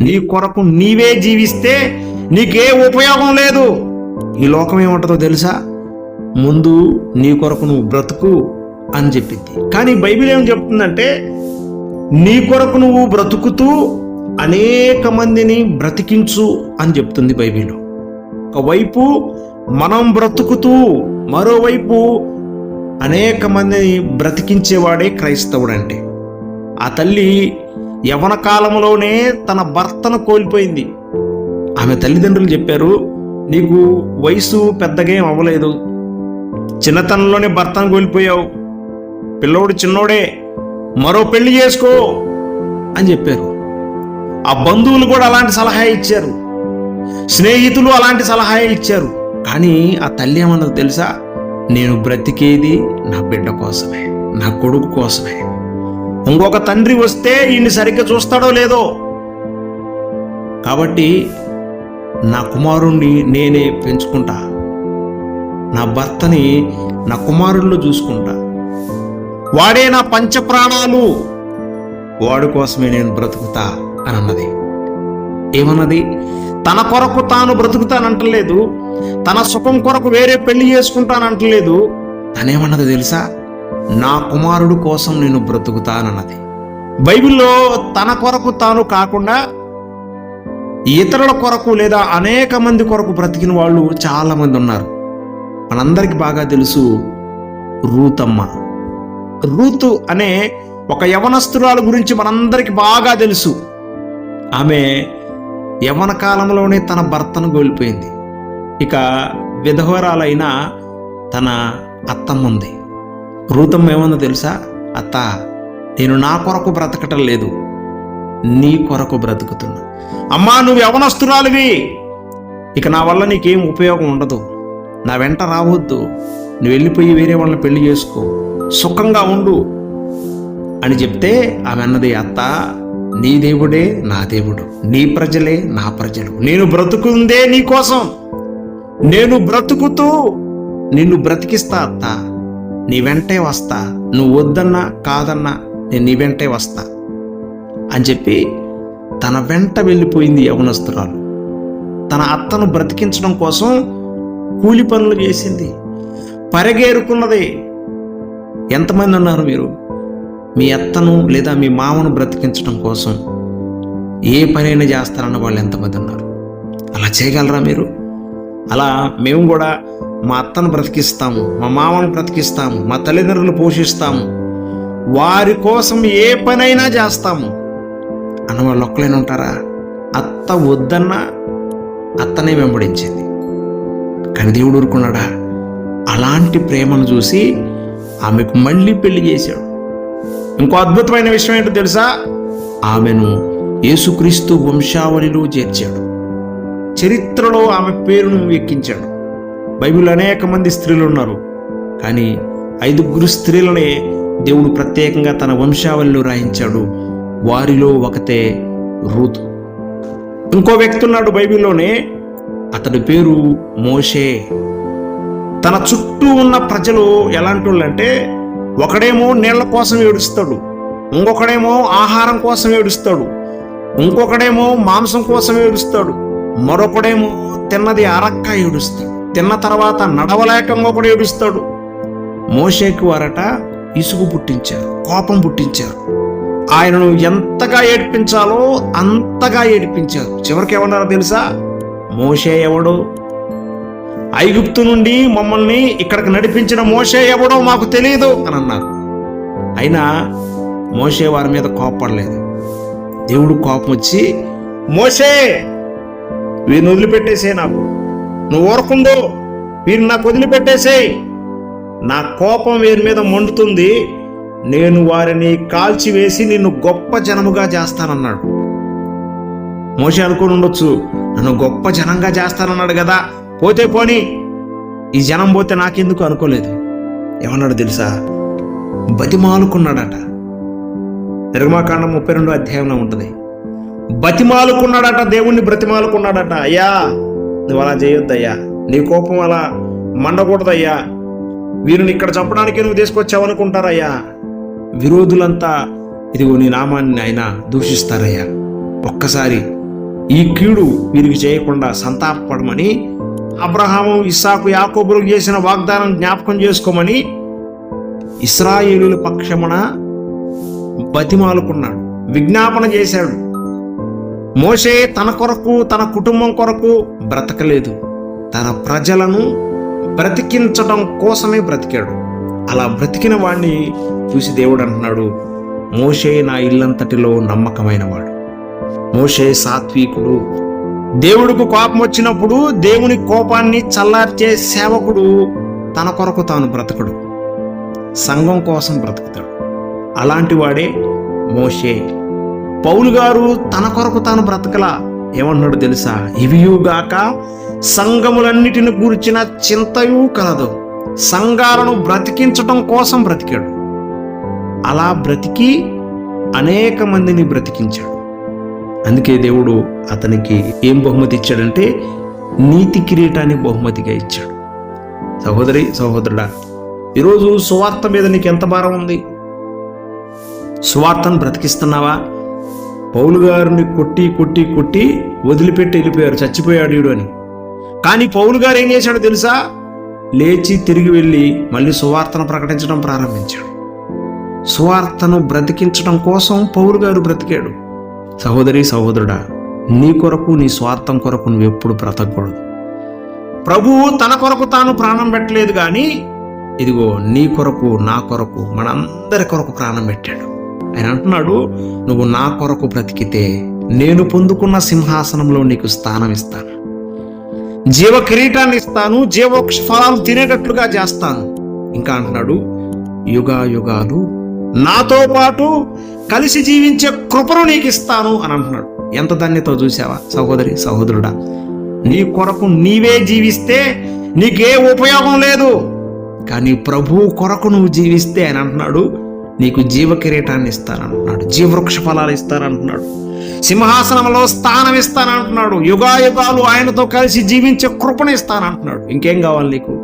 నీ కొరకు నీవే జీవిస్తే నీకే ఉపయోగం లేదు. ఈ లోకం ఏముంటుందో తెలుసా? ముందు నీ కొరకు నువ్వు బ్రతుకు అని చెప్పింది. కానీ బైబిల్ ఏం చెప్తుందంటే నీ కొరకు నువ్వు బ్రతుకుతూ అనేక మందిని బ్రతికించు అని చెప్తుంది బైబిల్. ఒకవైపు మనం బ్రతుకుతూ మరోవైపు అనేక మందిని బ్రతికించేవాడే క్రైస్తవుడు అంటే ఆ తల్లి యవన కాలంలోనే తన భర్తను కోల్పోయింది. ఆమె తల్లిదండ్రులు చెప్పారు నీకు వయసు పెద్దగా ఏం అవ్వలేదు. చిన్నతనంలోనే భర్తను కోల్పోయావు. పిల్లోడు చిన్నోడే మరో పెళ్ళి చేసుకో అని చెప్పారు. ఆ బంధువులు కూడా అలాంటి సలహా ఇచ్చారు. స్నేహితులు అలాంటి సలహా ఇచ్చారు. కానీ ఆ తల్లి ఏమన్నది తెలుసా? నేను బ్రతికేది నా బిడ్డ కోసమే నా కొడుకు కోసమే. ఇంకొక తండ్రి వస్తే ఈయన్ని సరిగ్గా చూస్తాడో లేదో? కాబట్టి నా కుమారుణ్ణి నేనే పెంచుకుంటా. నా భర్తని నా కుమారుల్లో చూసుకుంటా. వాడే నా పంచ ప్రాణాలు వాడి కోసమే నేను బ్రతుకుతా అని అన్నది ఏమన్నది? తన కొరకు తాను బ్రతుకుతానంటలేదు. తన సుఖం కొరకు వేరే పెళ్ళి చేసుకుంటానంటలేదు. తనేమన్నది తెలుసా? నా కుమారుడు కోసం నేను బ్రతుకుతానన్నది. బైబిల్లో తన కొరకు తాను కాకుండా ఇతరుల కొరకు లేదా అనేక మంది కొరకు బ్రతికిన వాళ్ళు చాలామంది ఉన్నారు. మనందరికి బాగా తెలుసు రూతమ్మ. రూతు అనే ఒక యవనస్తురాల గురించి మనందరికీ బాగా తెలుసు. ఆమె యవన కాలంలోనే తన భర్తను కోల్పోయింది. ఇక విధవరాలైన తన అత్తమ్మ ఉంది రూతమ్మ ఏముందో తెలుసా? అత్త నేను నా కొరకు బ్రతకటం లేదు. నీ కొరకు బ్రతుకుతున్నా. అమ్మా నువ్వు యవనస్తురాలివి. ఇక నా వల్ల నీకేం ఉపయోగం ఉండదు. నా వెంట రావద్దు. నువ్వు వెళ్ళిపోయి వేరే వాళ్ళని పెళ్ళి చేసుకో. సుఖంగా ఉండు. అని చెప్తే ఆమె అన్నది అత్త నీ దేవుడే నా దేవుడు. నీ ప్రజలే నా ప్రజలు. నేను బ్రతుకుందే నీ కోసం. నేను బ్రతుకుతూ నిన్ను బ్రతికిస్తా అత్తా. నీ వెంటే వస్తా. నువ్వు వద్దన్నా కాదన్నా నేను నీ వెంటే వస్తా. అని చెప్పి తన వెంట వెళ్ళిపోయింది యవనస్తురాలు. తన అత్తను బ్రతికించడం కోసం కూలి పనులు చేసింది. పరిగేరుకున్నది. ఎంతమంది ఉన్నారు మీరు? మీ అత్తను లేదా మీ మామను బ్రతికించడం కోసం ఏ పనైనా చేస్తారన్న వాళ్ళు ఎంతమంది ఉన్నారు? అలా చేయగలరా మీరు? అలా మేము కూడా మా అత్తను బ్రతికిస్తాము మా మామను బ్రతికిస్తాము మా తల్లిదండ్రులు పోషిస్తాము వారి కోసం ఏ పనైనా చేస్తాము. అన్న వాళ్ళు ఒక్కలేని ఉంటారా? అత్త వద్దన్నా అత్తనే వెంబడించింది. కానీ దేవుడు ఊరుకున్నాడా? అలాంటి ప్రేమను చూసి ఆమెకు మళ్ళీ పెళ్ళి చేశాడు. ఇంకో అద్భుతమైన విషయం ఏంటో తెలుసా? ఆమెను యేసుక్రీస్తు వంశావళిలో చేర్చాడు. చరిత్రలో ఆమె పేరును ఎక్కించాడు. బైబిల్ అనేక మంది స్త్రీలు ఉన్నారు. కానీ ఐదుగురు స్త్రీలనే దేవుడు ప్రత్యేకంగా తన వంశావళిలో రాయించాడు. వారిలో ఒకతే రూతు. ఇంకో వ్యక్తి ఉన్నాడు బైబిల్లోనే. అతడి పేరు మోషే. తన చుట్టూ ఉన్న ప్రజలు ఎలాంటి వాళ్ళంటే ఒకడేమో నీళ్ళ కోసం ఏడుస్తాడు. ఇంకొకడేమో ఆహారం కోసం ఏడుస్తాడు. ఇంకొకడేమో మాంసం కోసం ఏడుస్తాడు. మరొకడేమో తిన్నది అరక్క ఏడుస్తాడు. తిన్న తర్వాత నడవలేకంగా కూడా ఏడుస్తాడు. మోషేకి వారట ఇసుగు పుట్టించారు కోపం పుట్టించారు. ఆయనను ఎంతగా ఏడ్పించాలో అంతగా ఏడిపించారు. చివరికి ఏమన్నారో తెలుసా? మోషే ఎవడు? ఐగుప్తు నుండి మమ్మల్ని ఇక్కడికి నడిపించిన మోషే ఎవడో మాకు తెలియదు అని అన్నారు. అయినా మోషే వారి మీద కోపడలేదు. దేవుడు కోపం వచ్చి మోషే వీరిని వదిలిపెట్టేసే నాకు. నువ్వు ఊరకుందో వీరిని నాకు వదిలిపెట్టేసేయ్. నా కోపం వీరి మీద మండుతుంది. నేను వారిని కాల్చివేసి నిన్ను గొప్ప జనముగా చేస్తానన్నాడు. మోషే అనుకుని ఉండొచ్చు నన్ను గొప్ప జనంగా చేస్తానన్నాడు కదా. పోతే పోని ఈ జనం పోతే నాకెందుకు అనుకోలేదు. ఏమన్నాడు తెలుసా? బతిమాలుకున్నాడట. నిర్మాకాండం ముప్పై రెండు అధ్యాయంలో ఉంటుంది. బతిమాలుకున్నాడట దేవుణ్ణి బ్రతిమాలుకున్నాడట. అయ్యా నువ్వు అలా చేయొద్దయ్యా. నీ కోపం అలా మండకూడదయ్యా. వీరిని ఇక్కడ చంపడానికి నువ్వు తీసుకొచ్చావు అనుకుంటారయ్యా విరోధులంతా ఇదిగో నీ నామాన్ని ఆయన దూషిస్తారయ్యా. ఒక్కసారి ఈ కీడు వీరికి చేయకుండా సంతాపపడమని అబ్రహాము ఇస్సాకు యాకోబులకు చేసిన వాగ్దానం జ్ఞాపకం చేసుకోమని ఇస్రాయేలుల పక్షమున బతిమాలుకున్నాడు విజ్ఞాపన చేశాడు. మోషే తన కొరకు తన కుటుంబం కొరకు బ్రతకలేదు. తన ప్రజలను బ్రతికించడం కోసమే బ్రతికాడు. అలా బ్రతికిన వాడిని చూసి దేవుడు అంటున్నాడు మోషే నా ఇల్లంతటిలో నమ్మకమైన వాడు. మోషే సాత్వికుడు. దేవుడికి కోపం వచ్చినప్పుడు దేవుని కోపాన్ని చల్లార్చే సేవకుడు తన కొరకు తాను బ్రతకడు. సంఘం కోసం బ్రతుకుతాడు. అలాంటి వాడే మోషే. పౌలు గారు తన కొరకు తాను బ్రతకలా. ఏమంటున్నాడు తెలుసా? ఇవియుగాక సంఘములన్నిటిని గురించిన చింతయు కలదు. సంఘాలను బ్రతికించటం కోసం బ్రతికాడు. అలా బ్రతికి అనేక మందిని బ్రతికించాడు. అందుకే దేవుడు అతనికి ఏం బహుమతి ఇచ్చాడంటే నీతి కిరీటాన్ని బహుమతిగా ఇచ్చాడు. సహోదరి సహోదరుడా ఈరోజు సువార్త మీద నీకు ఎంత భారం ఉంది? సువార్తను బ్రతికిస్తున్నావా? పౌలు గారిని కొట్టి కొట్టి కొట్టి వదిలిపెట్టి వెళ్ళిపోయారు. చచ్చిపోయాడు వీడు అని. కానీ పౌలు గారు ఏం చేశాడో తెలుసా? లేచి తిరిగి వెళ్ళి మళ్ళీ సువార్తను ప్రకటించడం ప్రారంభించాడు. సువార్తను బ్రతికించడం కోసం పౌలు గారు బ్రతికాడు. సహోదరి సహోదరుడా నీ కొరకు నీ స్వార్థం కొరకు నువ్వు ఎప్పుడు బ్రతకూడదు. ప్రభువు తన కొరకు తాను ప్రాణం పెట్టలేదు కానీ ఇదిగో నీ కొరకు నా కొరకు మనందరి కొరకు ప్రాణం పెట్టాడు. ఆయన అంటున్నాడు నువ్వు నా కొరకు బ్రతికితే నేను పొందుకున్న సింహాసనంలో నీకు స్థానం ఇస్తాను. జీవ కిరీటాన్ని ఇస్తాను జీవోక్ష ఫలాలు తినేటట్లుగా చేస్తాను. ఇంకా అంటున్నాడు యుగా యుగాలు నాతో పాటు కలిసి జీవించే కృపను నీకు ఇస్తాను అని అంటున్నాడు. ఎంత ధన్యతో చూసావా సహోదరి సహోదరుడా? నీ కొరకు నీవే జీవిస్తే నీకే ఉపయోగం లేదు. కానీ ప్రభు కొరకు నువ్వు జీవిస్తే అని అంటున్నాడు నీకు జీవ కిరీటాన్ని ఇస్తానంటున్నాడు జీవవృక్ష ఫలాలు ఇస్తానంటున్నాడు సింహాసనంలో స్థానం ఇస్తానంటున్నాడు యుగాయుగాలు ఆయనతో కలిసి జీవించే కృపణ ఇస్తానంటున్నాడు. ఇంకేం కావాలి నీకు?